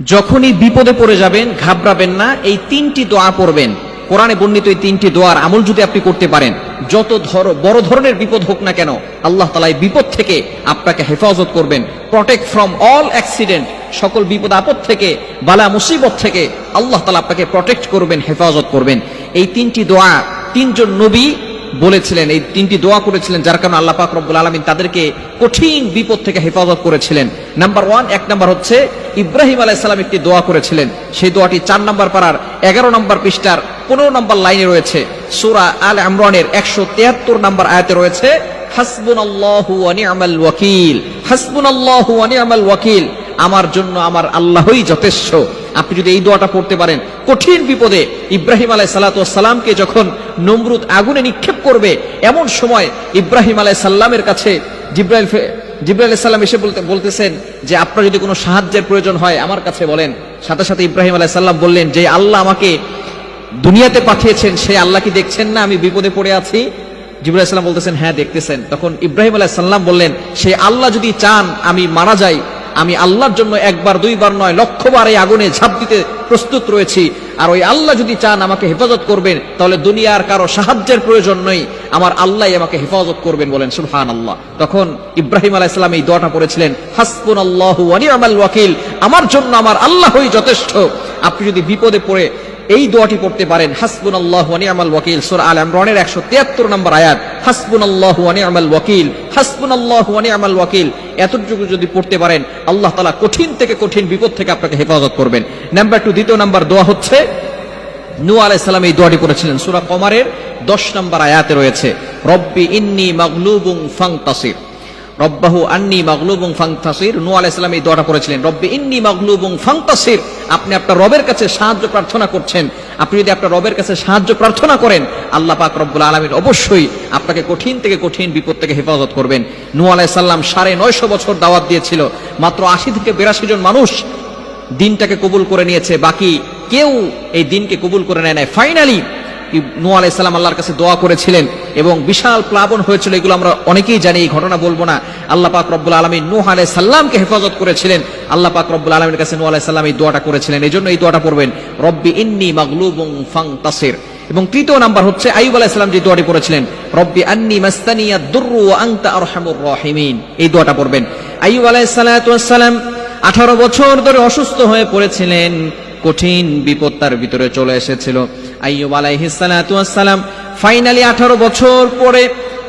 যখনই বিপদে পড়ে যাবেন, ঘাবড়াবেন না, এই তিনটি দোয়া পড়বেন। কোরআনে বর্ণিত এই তিনটি দোয়ার আমল যদি আপনি করতে পারেন, যত ধর বড় ধরনের বিপদ হোক না কেন, আল্লাহ তালা এই বিপদ থেকে আপনাকে হেফাজত করবেন। প্রটেক্ট ফ্রম অল অ্যাক্সিডেন্ট সকল বিপদ আপদ থেকে, বালা মুসিবত থেকে, আল্লাহ তালা আপনাকে প্রটেক্ট করবেন, হেফাজত করবেন। এই তিনটি দোয়া তিনজন নবী বলেছিলেন, এই তিনটি দোয়া করেছিলেন যার কারণে আল্লাহ পাক রব্বুল আলমিন তাদেরকে কঠিন বিপদ থেকে হেফাজত করেছিলেন। নাম্বার ওয়ান এক নাম্বার হচ্ছে ইব্রাহিম আলাইসাল্লাম একটি দোয়া করেছিলেন। সেই দোয়াটি চার নাম্বার পাড়ার এগারো নম্বর পৃষ্ঠার পনেরো নম্বর লাইনে রয়েছে। সুরা আল আমরানের একশো তিয়াত্তর নম্বর আয়াতে রয়েছে আমার জন্য আমার আল্লাহই যথেষ্ট। আপনি যদি এই দোয়াটা পড়তে পারেন, কঠিন বিপদে ইব্রাহিম আলাই সালাতামকে যখন নমরুদ আগুনে নিক্ষেপ করবে, এমন সময় ইব্রাহিম আলাই সাল্লামের কাছে জিব্রাইল ফে- জিব্রাইল সাল্লাম এসে বলতে বলতেছেন যে, আপনার যদি কোনো সাহায্যের প্রয়োজন হয়, আমার কাছে বলেন। সাথে সাথে ইব্রাহিম আলাই সাল্লাম বললেন যে, আল্লাহ আমাকে দুনিয়াতে পাঠিয়েছেন সেই আল্লাহ কি দেখছেন না? আমি বিপদে পড়ে আছি? জিবরাইল সাল্লাম বলতেছেন হ্যাঁ দেখতেছেন। তখন ইব্রাহিম আলাহ সাল্লাম বললেন সেই আল্লাহ যদি চান আমি মারা যাই আমি আল্লাহর জন্য একবার, দুইবার নয়, লক্ষবার এই আগুনে ঝাঁপ দিতে প্রস্তুত রয়েছি। আর ওই আল্লাহ যদি চান আমাকে হেফাজত করবেন, তাহলে দুনিয়ার কারও সাহায্যের প্রয়োজন নেই। আমার আল্লাহ আমাকে হেফাজত করবেন বলেন সুলহান আল্লাহ তখন ইব্রাহিম আলাহ ইসলাম এই দোয়াটা পড়েছিলেন হাসপুন আল্লাহ ওয়াকিল, আমার জন্য আমার আল্লাহই যথেষ্ট। আপনি যদি বিপদে পড়ে এই দোয়াটি পড়তে পারেন। হাসবুন আল্লাহ নিয়ামাল ওয়াকিল, সুর আল ইমরানের একশো তিয়াত্তর নম্বর আয়াত। হাসবুন আল্লাহ নিয়ামাল ওয়াকিল হাসবুন আল্লাহ নিয়ামাল ওয়াকিল। এতটুকু যদি পড়তে পারেন, আল্লাহ তালা কঠিন থেকে কঠিন বিপদ থেকে আপনাকে হেফাজত করবেন। নাম্বার টু, দ্বিতীয় নাম্বার দোয়া হচ্ছে, নু আলাইসাল্লাম এই দোয়াটি পড়েছিলেন। সুরা কমারের দশ নম্বর আয়াতে রয়েছে, রব্বি ইন্নি মাগলুবুং ফাংতাসির রব্বাহু আন্নি মাগলুবুং ফাংতাসির নু আলাইসাল্লাম এই দোয়াটা পড়েছিলেন, রব্বি ইন্নি মাগলুবুং ফাংতাসির আপনি আপনার রবের কাছে সাহায্য প্রার্থনা করছেন। আপনি যদি আপনার রবের কাছে সাহায্য প্রার্থনা করেন, আল্লাহ পাক রব্বুল আলমিন অবশ্যই আপনাকে কঠিন থেকে কঠিন বিপদ থেকে হেফাজত করবেন। নু আলাইসাল্লাম সাড়ে নয়শো বছর দাওয়াত দিয়েছিল, মাত্র আশি থেকে বিরাশি জন মানুষ দিনটাকে কবুল করে নিয়েছে। বাকি কেউ এই দিনকে কবুল করে নেয় নাই। ফাইনালি নু আলাইসাল্লাম আল্লাহর কাছে দোয়া করেছিলেন এবং বিশাল প্লাবন হয়েছিল, এগুলো আমরা অনেকেই জানি, এই ঘটনা বলব না। আল্লাহ পাক রব্বুল আলমী নূহ আলাই সাল্লামকে হেফাজত করেছিলেন। আল্লাহ পাক রব্বুল আলমীর কাছে নু আলাই সাল্লাম এই দোয়াটা করেছিলেন। এই জন্য এই দোয়াটা পড়বেন, রব্বি ইন্নি মাগলুবুং ফাং তাসির এবং তৃতীয় নাম্বার হচ্ছে আইব আলাইসাল্লাম যে দোয়াটি পড়েছিলেন, রব্বি আন্নি মাস্তানিয়া দুররু আংতা আরহামুর রাহিমিন। এই দোয়াটা পড়বেন। আইব আলাইসাল্লাম আঠারো বছর ধরে অসুস্থ হয়ে পড়েছিলেন, কঠিন বিপদ তার ভিতরে চলে এসেছিল। আইয়ুব আলাইহিসালাম ফাইনালি আঠারো বছর পরে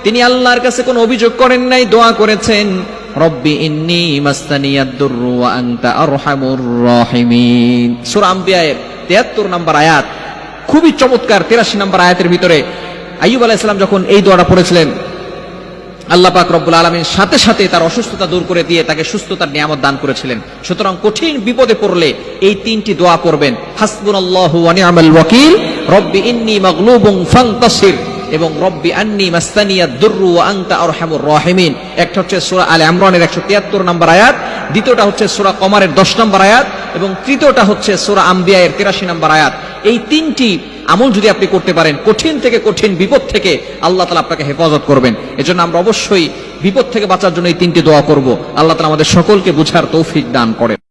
তিনি আল্লাহর কাছে কোনো অভিযোগ করেন নাই, দোয়া করেছেন, রব্বি ইন্নি মাস্তানিয়াদ-দুররু ওয়া আনতা আরহামুর রাহিমিন। সূরা আম্বিয়ায়ের 73 নম্বর আয়াত, খুবই চমৎকার 83 নম্বর আয়াতের ভিতরে আইয়ুব আলাইহিস সালাম যখন এই দোয়াটা পড়েছিলেন, আল্লাহ পাক রব্বুল আলমীর সাথে সাথে তার অসুস্থতা দূর করে দিয়ে তাকে সুস্থতার নিয়ামত দান করেছিলেন। সুতরাং কঠিন বিপদে পড়লে এই তিনটি দোয়া করবেন হাসবুন আল্লাহ নিয়ামাল ওয়াকিল। রব্বি ইন্নি মাগলুবুং ফাংতাসির এবং রব্বি আন্নি মাস্তানিয়া দুররু ওয়া আনতা আরহামুর রাহিমিন। একটা হচ্ছে সূরা আলে ইমরানের 173 নম্বর আয়াত, দ্বিতীয়টা হচ্ছে সূরা কমারের 10 নম্বর আয়াত এবং তৃতীয়টা হচ্ছে সূরা আম্বিয়ায়ের 83 নম্বর আয়াত। এই তিনটি আমল যদি আপনি করতে পারেন, কঠিন থেকে কঠিন বিপদ থেকে আল্লাহ তালা আপনাকে হেফাজত করবেন। এজন্য আমরা অবশ্যই বিপদ থেকে বাঁচার জন্য এই তিনটি দোয়া করব। আল্লাহ তালা আমাদের সকলকে বুঝার তৌফিক দান করেন।